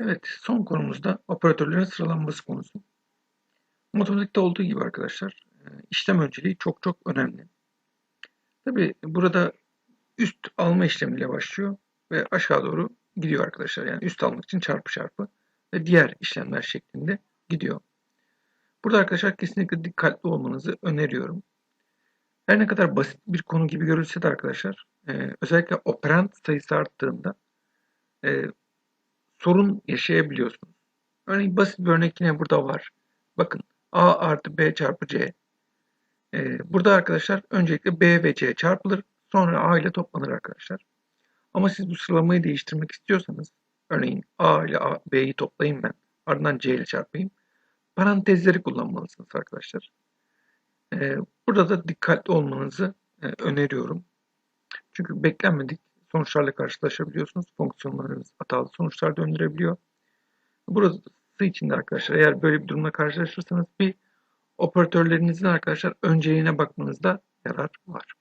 Evet, son konumuzda operatörlerin sıralanması konusu. Matematikte olduğu gibi arkadaşlar, e, işlem önceliği çok çok önemli. Tabi burada üst alma işlemiyle başlıyor ve aşağı doğru gidiyor arkadaşlar. Yani üst almak için çarpı çarpı ve diğer işlemler şeklinde gidiyor. Burada arkadaşlar kesinlikle dikkatli olmanızı öneriyorum. Her ne kadar basit bir konu gibi görülse de arkadaşlar, e, özellikle operand sayısı arttığında e, sorun yaşayabiliyorsunuz. Örneğin basit bir örnek yine burada var. Bakın A artı B çarpı C. Ee, burada arkadaşlar öncelikle B ve C çarpılır. Sonra A ile toplanır arkadaşlar. Ama siz bu sıralamayı değiştirmek istiyorsanız örneğin A ile B'yi toplayayım ben. Ardından C ile çarpayım. Parantezleri kullanmalısınız arkadaşlar. Ee, burada da dikkatli olmanızı e, öneriyorum. Çünkü beklenmedik sonuçlarla karşılaşabiliyorsunuz. Fonksiyonlarınız hatalı sonuçlar döndürebiliyor. Burası için de arkadaşlar eğer böyle bir durumla karşılaşırsanız bir operatörlerinizin arkadaşlar önceliğine bakmanızda yarar var.